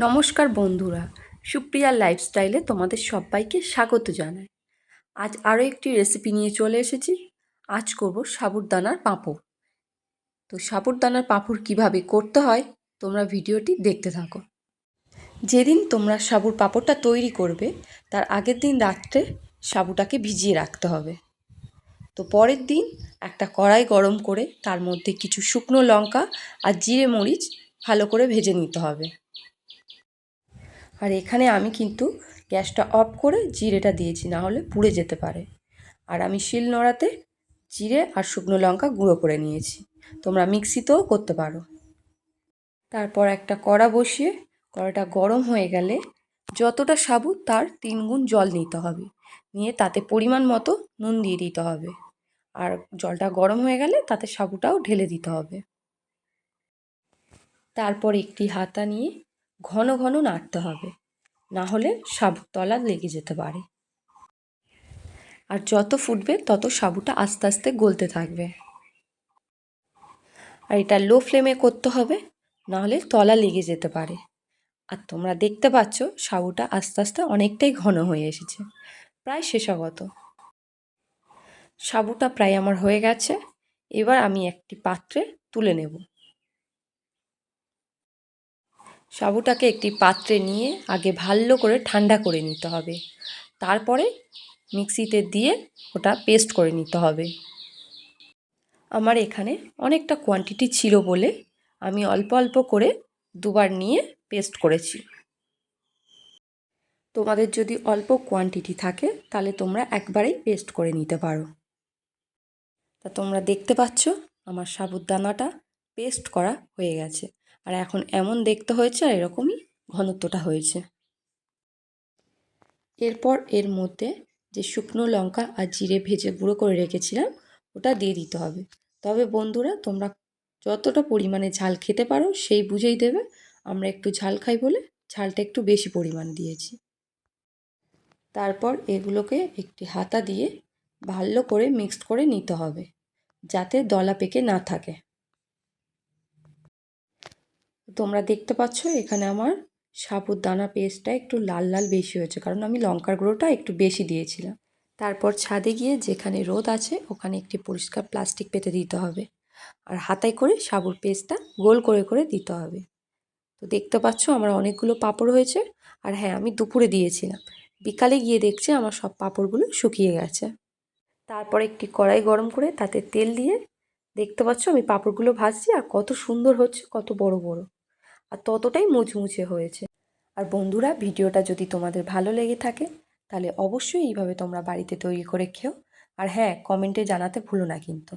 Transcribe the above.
নমস্কার বন্ধুরা, সুপ্রিয়ার লাইফস্টাইলে তোমাদের সবাইকে স্বাগত জানাই। আজ আরও একটি রেসিপি নিয়ে চলে এসেছি। আজ করব সাবুরদানার পাঁপড়। তো সাবুরদানার পাঁপড় কীভাবে করতে হয়, তোমরা ভিডিওটি দেখতে থাকো। যেদিন তোমরা সাবুর পাঁপড়টা তৈরি করবে, তার আগের দিন রাত্রে সাবুটাকে ভিজিয়ে রাখতে হবে। তো পরের দিন একটা কড়াই গরম করে তার মধ্যে কিছু শুকনো লঙ্কা আর জিরে মরিচ ভালো করে ভেজে নিতে হবে। আর এখানে আমি কিন্তু গ্যাসটা অফ করে জিরেটা দিয়েছি, না হলে পুড়ে যেতে পারে। আর আমি শিল নোড়াতে জিরে আর শুকনো লঙ্কা গুঁড়ো করে নিয়েছি। তোমরা মিক্সিতেও করতে পারো। তারপর একটা কড়া বসিয়ে, কড়াটা গরম হয়ে গেলে যতটা সাবু তার তিন গুণ জল নিতে হবে। নিয়ে তাতে পরিমাণ মতো নুন দিয়ে দিতে হবে। আর জলটা গরম হয়ে গেলে তাতে সাবুটাও ঢেলে দিতে হবে। তারপর একটি হাতা নিয়ে ঘন ঘন নাড়তে হবে। না হলে তলা লেগে যেতে পারে। আর যত ফুটবে, তত সাবুটা আস্তে আস্তে গলতে থাকবে। আর এটা লো ফ্লেমে করতে হবে নাহলে তলা লেগে যেতে পারে। আর তোমরা দেখতে পাচ্ছ, সাবুটা আস্তে আস্তে অনেকটাই ঘন হয়ে এসেছে। প্রায় শেষাগত। সাবুটা প্রায় আমার হয়ে গেছে। এবার আমি একটি পাত্রে তুলে নেব। সাবুটাকে একটি পাত্রে নিয়ে আগে ভালো করে ঠান্ডা করে নিতে হবে। তারপরে মিক্সিতে দিয়ে ওটা পেস্ট করে নিতে হবে। আমার এখানে অনেকটা কোয়ান্টিটি ছিল বলে আমি অল্প অল্প করে দুবার নিয়ে পেস্ট করেছি। তোমাদের যদি অল্প কোয়ান্টিটি থাকে, তাহলে তোমরা একবারেই পেস্ট করে নিতে পারো। তা তোমরা দেখতে পাচ্ছ, আমার সাবুদানাটা পেস্ট করা হয়ে গেছে। আর এখন এমন দেখতে হয়েছে আর এরকমই ঘনত্বটা হয়েছে। এরপর এর মধ্যে যে শুকনো লঙ্কা আর জিরে ভেজে গুঁড়ো করে রেখেছিলাম, ওটা দিয়ে দিতে হবে। তবে বন্ধুরা, তোমরা যতটা পরিমাণে ঝাল খেতে পারো সেই বুঝেই দেবে। আমরা একটু ঝাল খাই বলে ঝালটা একটু বেশি পরিমাণ দিয়েছি। তারপর এগুলোকে একটি হাতা দিয়ে ভালো করে মিক্সড করে নিতে হবে, যাতে দলা পেকে না থাকে। তোমরা দেখতে পাচ্ছ এখানে আমার সাবুর দানা পেস্টটা একটু লাল লাল বেশি হয়েছে, কারণ আমি লঙ্কার গুঁড়োটা একটু বেশি দিয়েছিলাম। তারপর ছাদে গিয়ে যেখানে রোদ আছে, ওখানে একটি পরিষ্কার প্লাস্টিক পেতে দিতে হবে। আর হাতায় করে সাবুর পেস্টটা গোল করে করে দিতে হবে। তো দেখতে পাচ্ছ আমার অনেকগুলো পাঁপড় হয়েছে, আর হ্যাঁ আমি দুপুরে দিয়েছিলাম। বিকালে গিয়ে দেখছি আমার সব পাঁপড়গুলো শুকিয়ে গেছে। তারপর একটি কড়াই গরম করে তাতে তেল দিয়ে দেখতে পাচ্ছ আমি পাঁপড়গুলো ভাজছি, আর কত সুন্দর হচ্ছে, কত বড় বড়। আর ততটাই মুচমুচে হয়েছে। আর বন্ধুরা, ভিডিওটা যদি তোমাদের ভালো লেগে থাকে, তাহলে অবশ্যই এইভাবে তোমরা বাড়িতে তৈরি করে খেও। আর হ্যাঁ কমেন্টে জানাতে ভুলো না কিন্তু।